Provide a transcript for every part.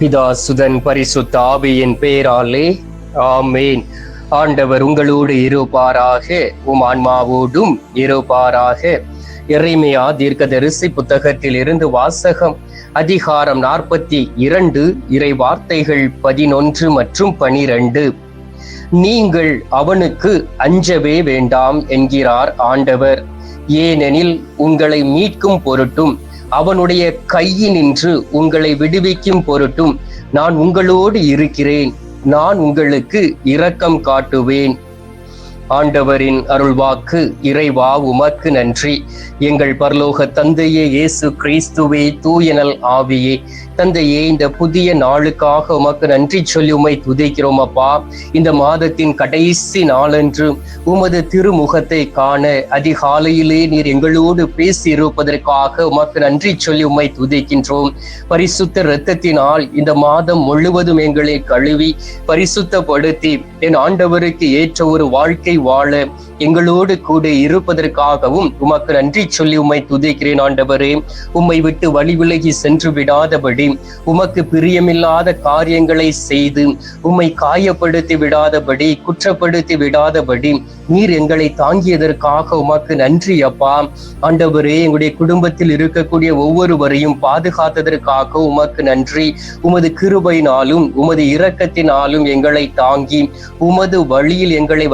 பிதா சுதன் பரிசுத்த ஆவியின் பேராலே. ஆமேன். ஆண்டவர் உங்களோடு இருப்பாராக. உம் ஆன்மாவோடும் இருப்பாராக. எறைமையா தீர்க்கதரிசி புத்தகத்தில் இருந்து வாசகம் அதிகாரம் நாற்பத்தி இரண்டு இறை வார்த்தைகள் பதினொன்று மற்றும் பனிரெண்டு. நீங்கள் அவனுக்கு அஞ்சவே வேண்டாம் என்கிறார் ஆண்டவர். ஏனெனில் உங்களை மீட்கும் பொருட்டும் அவனுடைய கையினின்று உங்களை விடுவிக்கும் பொருட்டும் நான் உங்களோடு இருக்கிறேன். நான் உங்களுக்கு இரக்கம் காட்டுவேன். ஆண்டவரின் அருள்வாக்கு இறைவா உமக்கு நன்றி. எங்கள் பரலோக தந்தையே இயேசு கிறிஸ்துவே தூயனல் ஆவியே. தந்தையே இந்த புதிய நாளுக்காக உமக்கு நன்றி சொல்லி உமை துதைக்கிறோம் அப்பா. இந்த மாதத்தின் கடைசி நாளன்று உமது திருமுகத்தை காண அதிகாலையிலே நீர் எங்களோடு பேசி இருப்பதற்காக உமக்கு நன்றி சொல்லி உமை துதிக்கின்றோம். பரிசுத்த இரத்தத்தினால் இந்த மாதம் முழுவதும் எங்களை கழுவி பரிசுத்தப்படுத்தி என் ஆண்டவருக்கு ஏற்ற ஒரு வாழ்க்கை வாழ எங்களோடு கூட இருப்பதற்காகவும் உமக்கு நன்றி சொல்லி உம்மை துதிக்கிறேன் ஆண்டவரே. உம்மை விட்டு வழி விலகி சென்று விடாதபடி உமக்கு பிரியமில்லாத காரியங்களை செய்து உம்மை காயப்படுத்தி விடாதபடி குற்றப்படுத்தி விடாதபடி நீர் எங்களை தாங்கியதற்காக உமக்கு நன்றி அப்பா. ஆண்டவரே எங்களுடைய குடும்பத்தில் இருக்கக்கூடிய ஒவ்வொருவரையும் பாதுகாத்ததற்காக உமக்கு நன்றி. உமது கிருபையினாலும் உமது இரக்கத்தினாலும் எங்களை தாங்கி உமது வழியில் எங்களை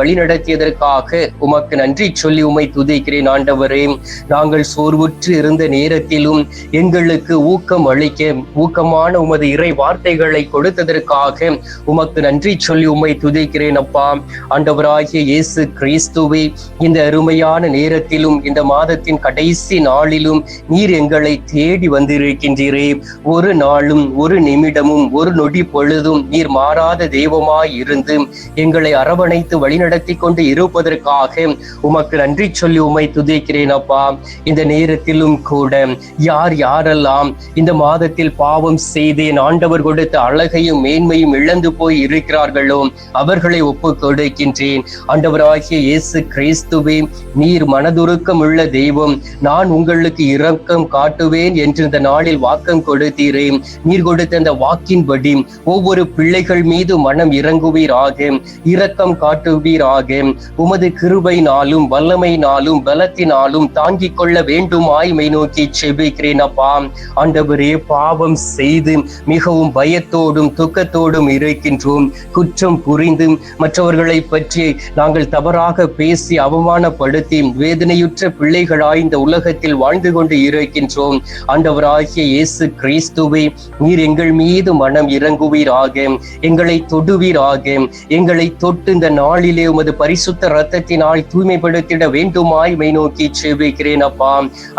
வழிநடத்தியதற்காக உமக்கு நன்றி சொல்லி உமை துதிக்கிறேன் ஆண்டவரே? நாங்கள் சோர்வுற்று இருந்த நேரத்திலும் எங்களுக்கு ஊக்கம் அளிக்க ஊக்கமான உமது இறை வார்த்தைகளை கொடுத்ததற்காக உமக்கு நன்றி சொல்லி உமை துதிக்கிறேன் அப்பா. ஆண்டவராகிய இயேசு கிறிஸ்துவை இந்த அருமையான நேரத்திலும் இந்த மாதத்தின் கடைசி நாளிலும் நீர் எங்களை தேடி வந்திருக்கின்றீரே. ஒரு நாளும் ஒரு நிமிடமும் ஒரு நொடி பொழுதும் நீர் மாறாத தெய்வமாய் இருந்து எங்களை அரவணைத்து வழிநடத்தி கொண்டு இருப்பதற்காக உமக்கு நன்றி சொல்லி உம்மை துதிக்கிறேன் அப்பா. இந்த நேரத்திலும் கூட யார் யாரெல்லாம் இந்த மாதத்தில் பாவம் செய்தேன் ஆண்டவர் கொடுத்த அழகையும் மேன்மையும் இழந்து போய் இருக்கிறார்களோ அவர்களை ஒப்பு கொடுக்கின்றேன் ஆண்டவராகிய இயேசு கிறிஸ்துவே நீர் மனதுருக்கம் உள்ள தெய்வம் நான் உங்களுக்கு இரக்கம் காட்டுவேன் என்று இந்த நாளில் வாக்கம் கொடுத்தீரே. நீர் கொடுத்த அந்த வாக்கின்படி ஒவ்வொரு பிள்ளைகள் மீது மனம் இறங்குவீராக இரக்கம் காட்டுவீராக. உமது கிருபைனாலும் வல்லமைனாலும் பலத்தினாலும் தாங்கிக் கொள்ள வேண்டும். ஆய்மை நோக்கி செபிக்கிறேன் அப்பா. ஆண்டவரே பாவம் செய்து மிகவும் பயத்தோடும் துக்கத்தோடும் இருக்கின்றோம். குற்றம் புரிந்து மற்றவர்களை பற்றி நாங்கள் தவறாக பேசி அவமானப்படுத்தி வேதனையுற்ற பிள்ளைகளாய் இந்த உலகத்தில் வாழ்ந்து கொண்டு இருக்கின்றோம். ஆண்டவராகிய இயேசு கிறிஸ்துவை நீர் எங்கள் மீது மனம் இறங்குவீராக எங்களை தொடுவீராக எங்களை தொட்டு இந்த நாளிலே உமது பரிசு பரிசுத்த ரத்தத்தினால் தூய்மைப்படுத்திட வேண்டுமாய் மை நோக்கி செபிக்கிறேன் அப்பா.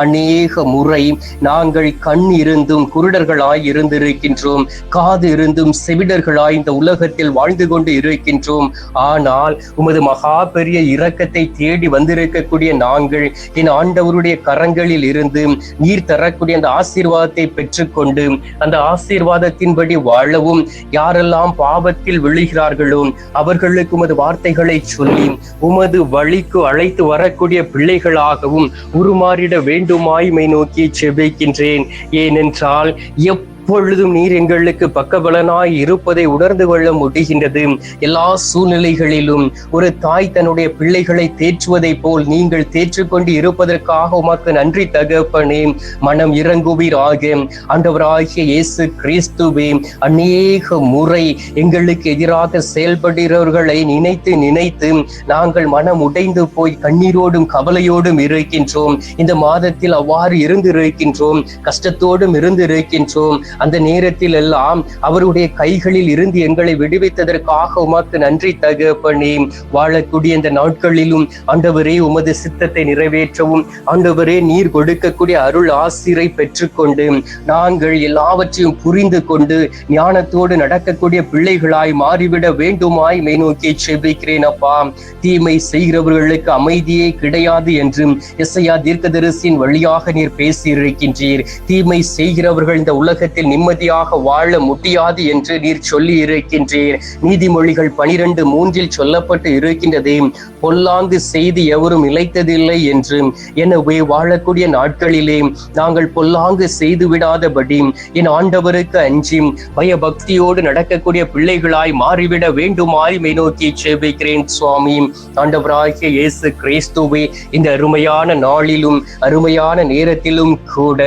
அநேக முறை நாங்கள் கண் இருந்தும் குருடர்களாய் இருந்திருக்கின்றோம். காது இருந்தும் செவிடர்களாய் இந்த உலகத்தில் வாழ்ந்து கொண்டு இருக்கின்றோம். ஆனால் உமது மகா பெரிய இரக்கத்தை தேடி வந்திருக்கக்கூடிய நாங்கள் என் ஆண்டவருடைய கரங்களில் இருந்து நீர் தரக்கூடிய அந்த ஆசீர்வாதத்தை பெற்றுக்கொண்டு அந்த ஆசீர்வாதத்தின்படி வாழவும் யாரெல்லாம் பாவத்தில் விழுகிறார்களோ அவர்களுக்கு உமது வார்த்தைகளை சொல்லி உமது வழிக்கு அழைத்து வரக்கூடிய பிள்ளைகளாகவும் உருமாறிட வேண்டுமாய்மை நோக்கி செபிக்கின்றேன். ஏனென்றால் எப் எப்பொழுதும் நீர் எங்களுக்கு பக்கபலனாய் இருப்பதை உணர்ந்து கொள்ள முடிகின்றது எல்லா சூழ்நிலைகளிலும் ஒரு தாய் தன்னுடைய பிள்ளைகளை தேற்றுவதை போல் நீங்கள் தேற்றுக்கொண்டு இருப்பதற்காக உமக்கு நன்றி தகப்பனே. மனம் இறங்குவீராக. ஆண்டவராகிய இயேசு கிறிஸ்துவே அநேக முறை எங்களுக்கு எதிராக செயல்படுகிறவர்களை நினைத்து நினைத்து நாங்கள் மனம் உடைந்து போய் கண்ணீரோடும் கவலையோடும் இருக்கின்றோம். இந்த மாதத்தில் அவ்வாறு இருந்து இருக்கின்றோம் கஷ்டத்தோடும் இருந்து இருக்கின்றோம் அந்த நேரத்தில் எல்லாம் அவருடைய கைகளில் இருந்து எங்களை விடுவித்ததற்காக உமக்கு நன்றி தகப்பனே. வாழக்கூடிய இந்த நாட்களிலும் ஆண்டவரே உமது சித்தத்தை நிறைவேற்றவும் ஆண்டவரே நீர் கொடுக்கக்கூடிய அருள் ஆசிரை பெற்றுக்கொண்டு நாங்கள் எல்லாவற்றையும் புரிந்து கொண்டு ஞானத்தோடு நடக்கக்கூடிய பிள்ளைகளாய் மாறிவிட வேண்டுமாய் மேநோக்கி செபிக்கிறேன் அப்பா. தீமை செய்கிறவர்களுக்கு அமைதியே கிடையாது என்றும் எஸ்ஐயா தீர்க்கதரிசியின் வழியாக நீர் பேசியிருக்கின்றீர். தீமை செய்கிறவர்கள் இந்த உலகத்தில் நிம்மதியாக வாழ முடியாது என்று நீர் சொல்லி இருக்கின்றீர் நீதிமொழிகள் பனிரெண்டு மூன்றில் சொல்லப்பட்டு இருக்கின்றது. பொல்லாந்து செய்து எவரும் இழைத்ததில்லை என்று. எனவே வாழக்கூடிய நாட்களிலே நாங்கள் பொல்லாங்கு செய்து விடாதபடி என் ஆண்டவருக்கு அஞ்சி பயபக்தியோடு நடக்கக்கூடிய பிள்ளைகளாய் மாறிவிட வேண்டுமாய் மை நோக்கி செபிக்கிறேன் சுவாமி. ஆண்டவராகிய இயேசு கிறிஸ்துவே இந்த அருமையான நாளிலும் அருமையான நேரத்திலும் கூட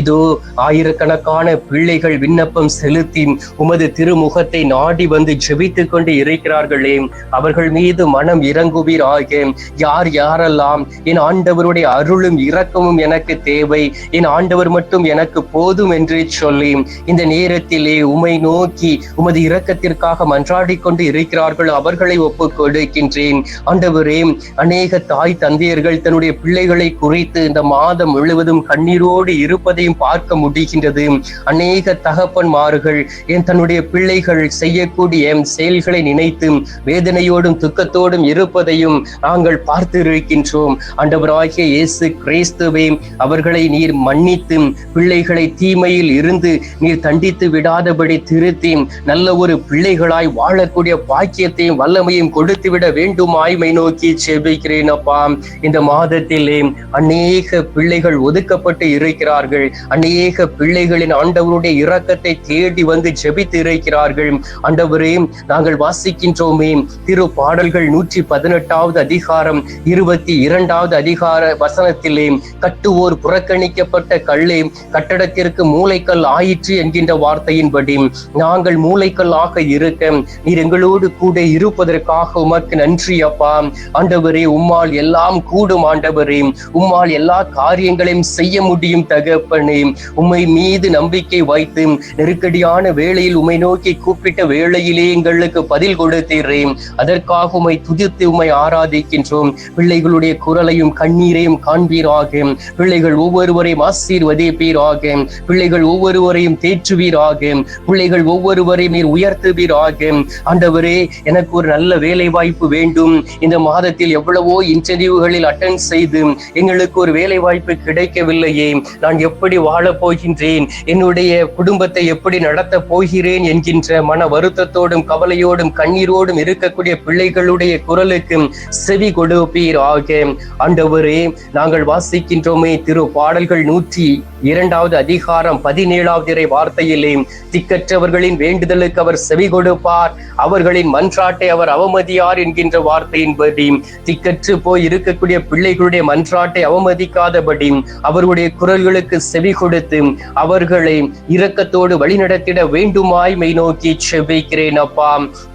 இதோ ஆயிரக்கணக்கான பிள்ளைகள் விண்ணப்பம் செலுத்தி உமது திருமுகத்தை நாடி வந்து ஜெபித்துக் கொண்டு இருக்கிறார்களே. அவர்கள் மீது மனம் இறங்குவீர் இறங்குவீராக யார் யாரெல்லாம் என் ஆண்டவருடைய அருளும் இரக்கமும் எனக்கு தேவை என் ஆண்டவர் மட்டும் எனக்கு போதும் என்று சொல்லி இந்த நேரத்திலே உமை நோக்கி உமது இரக்கத்திற்காக மன்றாடி கொண்டு இருக்கிறார்கள் அவர்களை ஒப்பு கொடுக்கின்றேன். ஆண்டவரே அநேக தாய் தந்தையர்கள் தன்னுடைய பிள்ளைகளை குறித்து இந்த மாதம் முழுவதும் கண்ணீரோடு இருப்பதையும் பார்க்க முடிகின்றது. அநேக அநேக தகப்பன்மார்கள் என் தன்னுடைய பிள்ளைகள் செய்யக்கூடிய செயல்களை நினைத்து வேதனையோடும் துக்கத்தோடும் இருப்பதையும் நாங்கள் பார்த்து இருக்கின்றோம் ஆண்டவராகிய இயேசு கிறிஸ்துவே அவர்களை நீர் மன்னித்து பிள்ளைகளை தீமையில் இருந்து நீர் தண்டித்து விடாதபடி திருத்தி நல்ல ஒரு பிள்ளைகளாய் வாழக்கூடிய பாக்கியத்தையும் வல்லமையும் கொடுத்து விட வேண்டுமாய்மை நோக்கி செபிக்கிறேன் அப்பா. இந்த மாதத்திலே அநேக பிள்ளைகள் ஒதுக்கப்பட்டு இருக்கிறார்கள். அநேக பிள்ளைகளின் ஆண்டவருடைய இரக்கத்தை தேடி வந்து ஜெபித்து இருக்கிறார்கள் ஆண்டவரே நாங்கள் வாசிக்கின்றோமே. திரு பாடல்கள் நூற்றி பதினெட்டாவது அதிகாரம் இருபத்தி இரண்டாவது அதிகார வசனத்திலே கட்டுவோர் புறக்கணிக்கப்பட்ட கல்லே கட்டடத்திற்கு மூளைக்கல் ஆயிற்று என்கின்ற வார்த்தையின்படி நாங்கள் மூளைக்கல்லாக இருக்க நீர் எங்களோடு கூட இருப்பதற்காக உமக்கு நன்றி அப்பா. ஆண்டவரே உம்மால் எல்லாம் கூடும் ஆண்டவரே. உம்மால் எல்லா காரியங்களையும் செய்ய முடியும் தகப்பனே. உம்மை மீது நம்பிக்கை வைத்து நெருக்கடியான வேளையில் உமை நோக்கி கூப்பிட்ட வேளையிலே எங்களுக்கு பதில் கொடுத்தீரே அதற்காக உமை துதித்து உமை ஆராதிக்கின்றோம். பிள்ளைகளுடைய குரலையும் கண்ணீரையும் காண்பீராக. பிள்ளைகள் ஒவ்வொருவரையும் ஆசீர்வதிப்பீராக. பிள்ளைகள் ஒவ்வொருவரையும் தேற்றுவீராக. பிள்ளைகள் ஒவ்வொருவரையும் நீர் உயர்த்துவீராக. ஆண்டவரே எனக்கு ஒரு நல்ல வேலை வாய்ப்பு வேண்டும். இந்த மாதத்தில் எவ்வளவோ இன்டர்வியூகளில் அட்டன் செய்து எங்களுக்கு ஒரு வேலை வாய்ப்பு கிடைக்கவில்லையே. நான் எப்படி வாழப் போகின்றேன்? என்னுடைய குடும்பத்தை எப்படி நடத்த போகிறேன் என்கின்ற மன வருத்தத்தோடும் கவலையோடும் கண்ணீரோடும் இருக்கக்கூடிய பிள்ளைகளுடைய குரலுக்கும் செவி கொடுப்பீர் ஆக ஆண்டவரே நாங்கள் வாசிக்கின்றோமே திரு பாடல்கள் நூற்றி இரண்டாவது அதிகாரம் பதினேழாவது இறை வார்த்தையிலே. திக்கற்றவர்களின் வேண்டுதலுக்கு அவர் செவி கொடுப்பார். அவர்களின் மன்றாட்டை அவர் அவமதியார் என்கின்ற வார்த்தையின்படி. திக்கற்று போய் இருக்கக்கூடிய பிள்ளைகளுடைய மன்றாட்டை அவமதிக்காதபடி அவருடைய குரல்களுக்கு செவி கொடுத்து அவர்களை இரக்கத்தோடு வழிநடத்திட வேண்டுமாய் மெய் நோக்கி செபிக்கிறேன் அப்பா.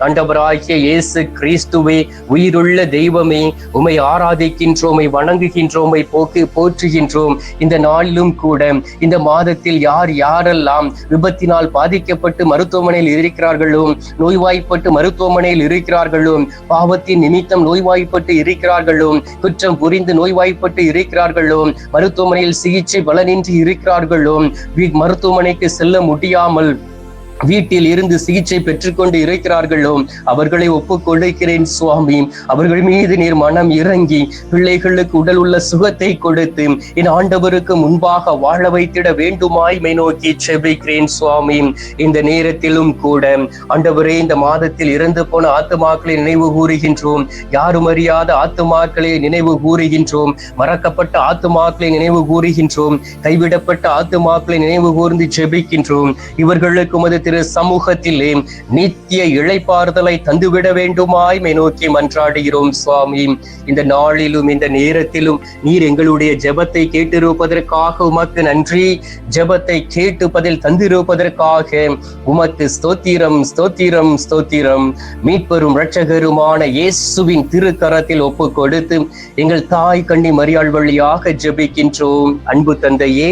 ஆண்டவராகிய இயேசு கிறிஸ்துவே உயிருள்ள தெய்வமே உமை ஆராதிக்கின்றோமை வணங்குகின்றோமை போக்கு போற்றுகின்றோம். இந்த நாளிலும் கூட இந்த மாதத்தில் யார் யாரெல்லாம் விபத்தினால் பாதிக்கப்பட்டு மருத்துவமனையில் இருக்கிறார்களோ நோய்வாய்ப்பட்டு மருத்துவமனையில் இருக்கிறார்களோ பாவத்தின் நிமித்தம் நோய்வாய்ப்பட்டு இருக்கிறார்களோ குற்றம் புரிந்து நோய்வாய்ப்பட்டு இருக்கிறார்களோ மருத்துவமனையில் சிகிச்சை பலனின்றி இருக்கிறார்களோ மருத்துவமனை மருத்துவமனைக்கு செல்ல முடியாமல் வீட்டில் இருந்து சிகிச்சை பெற்றுக்கொண்டு இருக்கிறார்களோ அவர்களை ஒப்புக்கொள்ளுகிறேன் சுவாமி. அவர்கள் மீது நீர் மனம் இறங்கி பிள்ளைகளுக்கு உடல் உள்ள சுகத்தை கொடுத்து என் ஆண்டவருக்கு முன்பாக வாழ வைத்திட வேண்டுமாய் மை நோக்கி செபிக்கிறேன் சுவாமி. இந்த நேரத்திலும் கூட ஆண்டவரே இந்த மாதத்தில் இறந்து போன ஆத்துமாக்களை நினைவு கூறுகின்றோம். யாரும் அறியாத ஆத்துமாக்களை நினைவு கூறுகின்றோம். மறக்கப்பட்ட ஆத்துமாக்களை நினைவு கூறுகின்றோம். கைவிடப்பட்ட ஆத்துமாக்களை நினைவு கூர்ந்து செபிக்கின்றோம் இவர்களுக்கு மதத்தில் திரு சமூகத்திலே நித்திய இழைப்பாறுதலை தந்துவிட வேண்டுமாய் மை நோக்கி மன்றாடுகிறோம் சுவாமி. இந்த நாளிலும் இந்த நேரத்திலும் நீர் எங்களுடைய ஜெபத்தை கேட்டிருப்பதற்காக உமக்கு நன்றி. ஜெபத்தை கேட்டு பதில் தந்திருப்பதற்காக உமக்கு ஸ்தோத்திரம் ஸ்தோத்திரம் ஸ்தோத்திரம். மீட்பெரும் இரட்சகருமான இயேசுவின் திருக்கரத்தில் ஒப்பு கொடுத்து எங்கள் தாய் கண்ணி மரியாள் வழியாக ஜெபிக்கின்றோம். அன்பு தந்தையே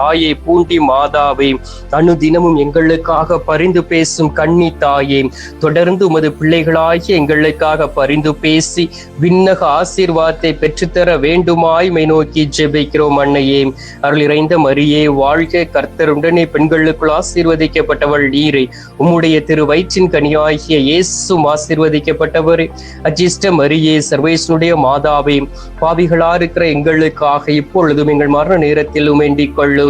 தாயே பூண்டி மாதாவே அனுதினமும் எங்களுக்காக பரிந்து பேசும் கண்ணி தாயே தொடர்ந்து உமது பிள்ளைகளாகி எங்களுக்காக பரிந்து பேசி விண்ணக ஆசீர்வாதத்தை பெற்றுத்தர வேண்டுமாய் மை நோக்கி ஜெபிக்கிறோம் அன்னையே. அருள் இறைந்த மரியே வாழ்க கர்த்தருடனே பெண்களுக்குள் ஆசீர்வதிக்கப்பட்டவள் நீரே. உம்முடைய திரு வயிற்றின் கனியாகிய இயேசும் ஆசீர்வதிக்கப்பட்டவர். அஜிஷ்ட மரியே சர்வேசனுடைய மாதாவே பாவிகளா இருக்கிற எங்களுக்காக இப்பொழுதும் எங்கள் மரண நேரத்தில் வேண்டிக் கொள்ளும்.